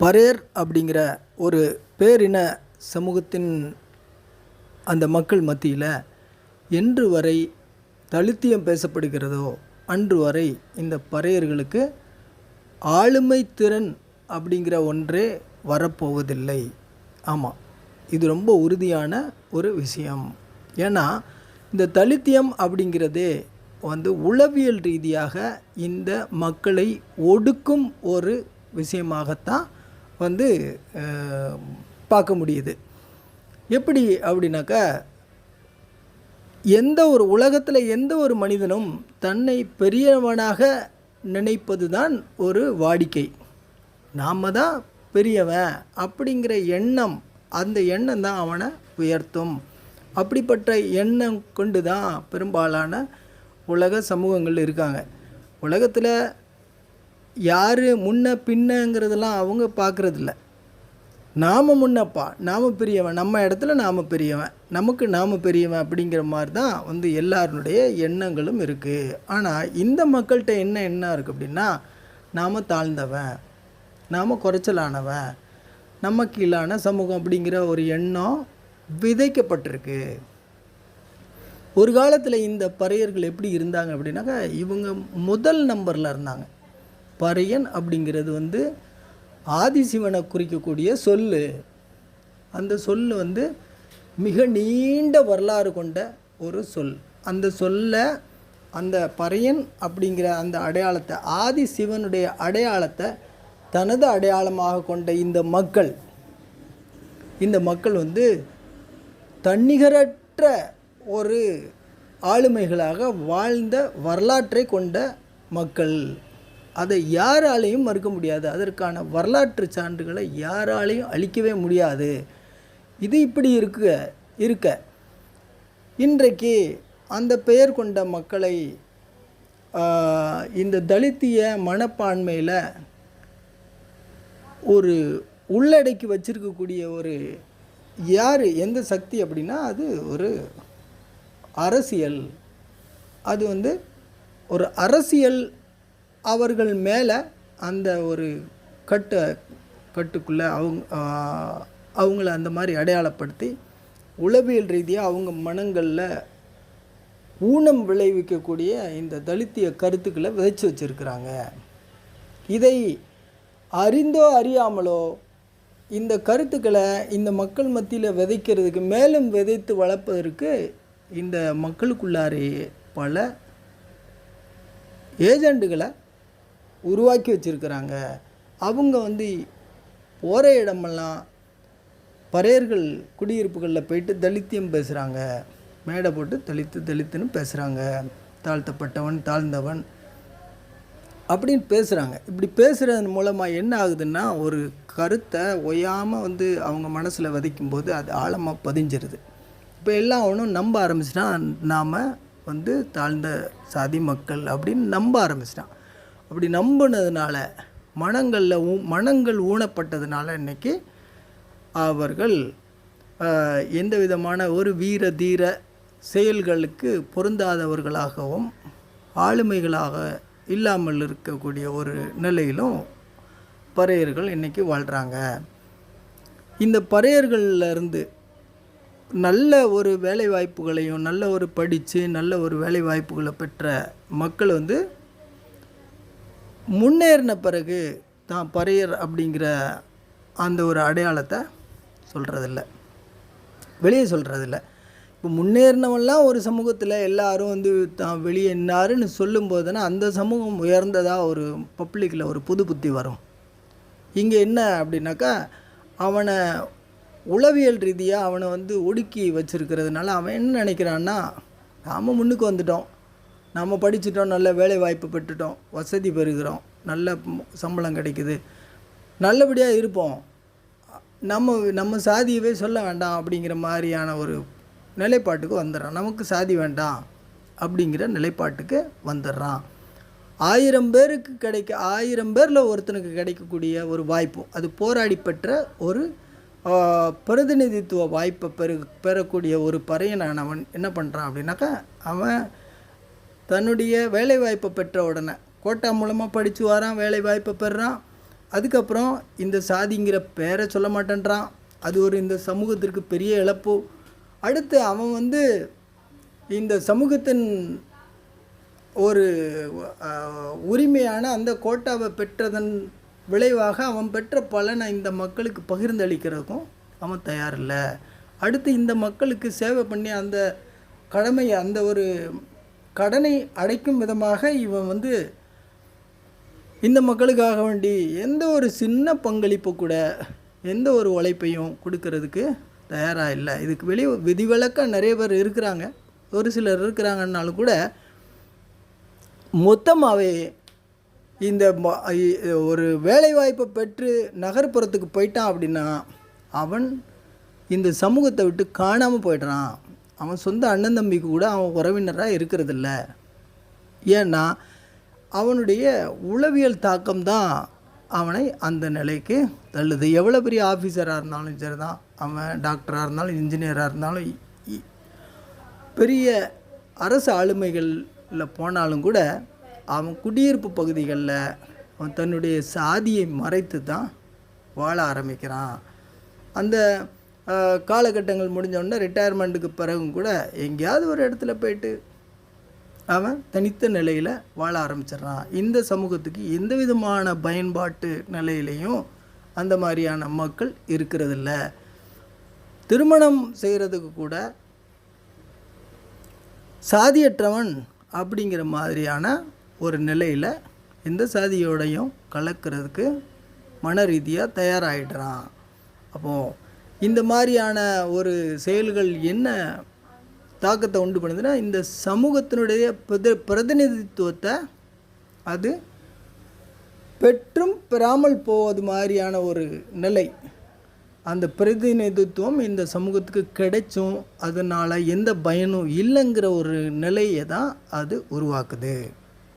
பரேர் அப்படிங்கிற ஒரு பேரின சமூகத்தின் அந்த மக்கள் மத்தியில் என்று வரை தலித்தியம் பேசப்படுகிறதோ அன்று வரை இந்த பறையர்களுக்கு ஆளுமை திறன் அப்படிங்கிற ஒன்றே வரப்போவதில்லை. ஆமாம் இது ரொம்ப உறுதியான ஒரு விஷயம். ஏன்னா இந்த தலித்தியம் அப்படிங்கிறதே வந்து உளவியல் ரீதியாக இந்த மக்களை ஒடுக்கும் ஒரு விஷயமாகத்தான் வந்து பார்க்க முடியுது. எப்படி அப்படின்னாக்கா எந்த ஒரு உலகத்தில் எந்த ஒரு மனிதனும் தன்னை பெரியவனாக நினைப்பது தான் ஒரு வாடிக்கை. நாம் தான் பெரியவன் அப்படிங்கிற எண்ணம் அந்த எண்ணம் தான் அவனை உயர்த்தும். அப்படிப்பட்ட எண்ணம் கொண்டு தான் பெரும்பாலான உலக சமூகங்கள் இருக்காங்க. உலகத்தில் யார் முன்ன பின்னங்கிறதெல்லாம் அவங்க பார்க்குறதில்ல நாம் முன்னப்பா நாம் பெரியவன் நம்ம இடத்துல நாம் பெரியவன் நமக்கு நாம் பெரியவன் அப்படிங்கிற மாதிரி தான் வந்து எல்லாருடைய எண்ணங்களும் இருக்குது ஆனால் இந்த மக்கள்கிட்ட என்ன எண்ணம் இருக்குது அப்படின்னா நாம் தாழ்ந்தவன் நாம் குறைச்சலானவன் நம்ம கீழான சமூகம் அப்படிங்கிற ஒரு எண்ணம் விதைக்கப்பட்டிருக்கு. ஒரு காலத்தில் இந்த பறையர்கள் எப்படி இருந்தாங்க அப்படின்னாக்கா இவங்க முதல் நம்பரில் இருந்தாங்க. பறையன் அப்படிங்கிறது வந்து ஆதிசிவனை குறிக்கக்கூடிய சொல் அந்த சொல் வந்து மிக நீண்ட வரலாறு கொண்ட ஒரு சொல். அந்த சொல்லை அந்த பறையன் அப்படிங்கிற அந்த அடையாளத்தை ஆதி சிவனுடைய அடையாளத்தை தனது அடையாளமாக கொண்ட இந்த மக்கள் இந்த மக்கள் வந்து தன்னிகரற்ற ஒரு ஆளுமைகளாக வாழ்ந்த வரலாற்றை கொண்ட மக்கள். அதை யாராலையும் மறுக்க முடியாது. அதற்கான வரலாற்று சான்றுகளை யாராலையும் அழிக்கவே முடியாது. இது இப்படி இருக்க இருக்க. இன்றைக்கு அந்த பெயர் கொண்ட மக்களை இந்த தலித்திய மனப்பான்மையில் ஒரு உள்ளடக்கி வச்சிருக்கக்கூடிய ஒரு யார் எந்த சக்தி அப்படின்னா அது ஒரு அரசியல். அது வந்து ஒரு அரசியல் அவர்கள் மேலே அந்த ஒரு கட்டு கட்டுக்குள்ளே அவங்க அவங்கள அந்த மாதிரி அடையாளப்படுத்தி உளவியல் ரீதியாக அவங்க மனங்களில் ஊனம் விளைவிக்கக்கூடிய இந்த தலித்திய கருத்துக்களை விதைச்சு வச்சுருக்கிறாங்க. இதை அறிந்தோ அறியாமலோ இந்த கருத்துக்களை இந்த மக்கள் மத்தியில் விதைக்கிறதுக்கு மேலும் விதைத்து வளர்ப்பதற்கு இந்த மக்களுக்குள்ளாரே பல ஏஜெண்டுகளை உருவாக்கி வச்சுருக்கிறாங்க. அவங்க வந்து போகிற இடமெல்லாம் பறையர்கள் குடியிருப்புகளில் போயிட்டு தலித்தியம் பேசுகிறாங்க மேடை போட்டு தலித்து தலித்துன்னு பேசுகிறாங்க தாழ்த்தப்பட்டவன் தாழ்ந்தவன் அப்படின்னு பேசுகிறாங்க இப்படி பேசுகிறதன் மூலமாக என்ன ஆகுதுன்னா ஒரு கருத்தை ஒய்யாமல் வந்து அவங்க மனசில் விதைக்கும்போது அது ஆழமாக பதிஞ்சிருது. இப்போ எல்லாம் ஒன்றும் நம்ப ஆரம்பிச்சிட்டா நாம் வந்து தாழ்ந்த சாதி மக்கள் அப்படின்னு நம்ப ஆரம்பிச்சிட்டான் அப்படி நம்பினதுனால மனங்களில் ஊ மனங்கள் ஊனப்பட்டதுனால இன்றைக்கி அவர்கள் எந்த விதமான ஒரு வீர தீர செயல்களுக்கு பொருந்தாதவர்களாகவும் ஆளுமைகளாக இல்லாமல் இருக்கக்கூடிய ஒரு நிலையிலும் பறையர்கள் இன்றைக்கி வாழ்கிறாங்க இந்த பறையர்கள்ல இருந்து நல்ல ஒரு வேலை வாய்ப்புகளையும் நல்ல ஒரு படித்து நல்ல ஒரு வேலை வாய்ப்புகளை பெற்ற மக்கள் வந்து முன்னேறின பிறகு தான் பறையர் அப்படிங்கிற அந்த ஒரு அடையாளத்தை சொல்கிறதில்ல வெளியே சொல்கிறதில்ல இப்போ முன்னேறினவெல்லாம் ஒரு சமூகத்தில் எல்லாரும் வந்து தான் வெளியே என்னாருன்னு சொல்லும்போது அந்த சமூகம் உயர்ந்ததாக ஒரு பப்ளிக்கில் ஒரு புது புத்தி வரும். இங்கே என்ன அப்படின்னாக்கா அவனை உளவியல் ரீதியாக அவனை வந்து ஒடுக்கி வச்சுருக்கிறதுனால அவன் என்ன நினைக்கிறான்னா நாம் முன்னுக்கு வந்துட்டோம். நம்ம படிச்சுட்டோம் நல்ல வேலை வாய்ப்பு பெற்றுட்டோம் வசதி பெறுகிறோம் நல்ல சம்பளம் கிடைக்குது. நல்லபடியாக இருப்போம். நம்ம நம்ம சாதியவே சொல்ல வேண்டாம் அப்படிங்கிற மாதிரியான ஒரு நிலைப்பாட்டுக்கு வந்துடுறான். நமக்கு சாதி வேண்டாம் அப்படிங்கிற நிலைப்பாட்டுக்கு வந்துடுறான். ஆயிரம் பேருக்கு கிடைக்க ஆயிரம் பேரில் ஒருத்தனுக்கு கிடைக்கக்கூடிய ஒரு வாய்ப்பு அது போராடி பெற்ற ஒரு பிரதிநிதித்துவ வாய்ப்பை பெரு பெறக்கூடிய ஒரு பறையனானவன் என்ன பண்ணுறான் அப்படின்னாக்கா அவன் தன்னுடைய வேலைவாய்ப்பை பெற்ற உடனே. கோட்டா மூலமாக படித்து வரான் வேலைவாய்ப்பை பெறுறான் அதுக்கப்புறம் இந்த சாதிங்கிற பேரை சொல்ல மாட்டேன்றான். அது ஒரு இந்த சமூகத்திற்கு பெரிய இழப்பு. அடுத்து அவன் வந்து இந்த சமூகத்தின் ஒரு உரிமையான அந்த கோட்டாவை பெற்றதன் விளைவாக அவன் பெற்ற பலனை இந்த மக்களுக்கு பகிர்ந்தளிக்கிறதுக்கும் அவன் தயாரில்லை. அடுத்து இந்த மக்களுக்கு சேவை பண்ணி அந்த கடமையை அந்த ஒரு கடனை அடைக்கும் விதமாக இவன் வந்து இந்த மக்களுக்காக வேண்டி எந்த ஒரு சின்ன பங்களிப்பு கூட எந்த ஒரு உழைப்பையும் கொடுக்கறதுக்கு தயாராக இல்லை. இதுக்கு வெளியே விதிவிலக்காக நிறைய பேர் இருக்கிறாங்க. ஒரு சிலர் இருக்கிறாங்கன்னாலும் கூட மொத்தமாகவே இந்த ம- ஒரு வேலைவாய்ப்பை பெற்று நகர்ப்புறத்துக்கு போயிட்டான் அப்படின்னா அவன் இந்த சமூகத்தை விட்டு காணாமல் போயிடுறான். அவன் சொந்த அண்ணன் தம்பி கூட அவன் உறவினராக இருக்கிறதில்ல. ஏன்னா அவனுடைய உளவியல் தாக்கம் தான் அவனை அந்த நிலைக்கு தள்ளுது. எவ்வளோ பெரிய ஆஃபீஸராக இருந்தாலும் சரி தான் அவன் டாக்டராக இருந்தாலும் இன்ஜினியராக இருந்தாலும் இ- பெரிய அரசு ஆளுமைகளில் போனாலும் கூட அவன் குடியிருப்பு பகுதிகளில் அவன் தன்னுடைய சாதியை மறைத்து தான் வாழ ஆரம்பிக்கிறான். அந்த காலகட்டங்கள் முடிஞ்சோடனே ரிட்டையர்மெண்ட்டுக்கு பிறகும் கூட எங்கேயாவது ஒரு இடத்துல போயிட்டு அவன் தனித்த நிலையில் வாழ ஆரம்பிச்சிடுறான். இந்த சமூகத்துக்கு எந்த விதமான பயன்பாட்டு நிலையிலையும் அந்த மாதிரியான மக்கள் இருக்கிறதில்ல. திருமணம் செய்கிறதுக்கு கூட சாதியற்றவன் அப்படிங்கிற மாதிரியான ஒரு நிலையில் எந்த சாதியோடையும் கலக்கிறதுக்கு மன ரீதியாக தயாராகிடுறான் அப்போது இந்த மாதிரியான ஒரு செயல்கள் என்ன தாக்கத்தை உண்டு பண்ணுதுன்னா இந்த சமூகத்தினுடைய பிரதி பிரதிநிதித்துவத்தை அது பெற்றும் பெறாமல் போவது மாதிரியான ஒரு நிலை. அந்த பிரதிநிதித்துவம் இந்த சமூகத்துக்கு கிடைச்சும் அதனால் எந்த பயனும் இல்லைங்கிற ஒரு நிலையை தான் அது உருவாக்குது.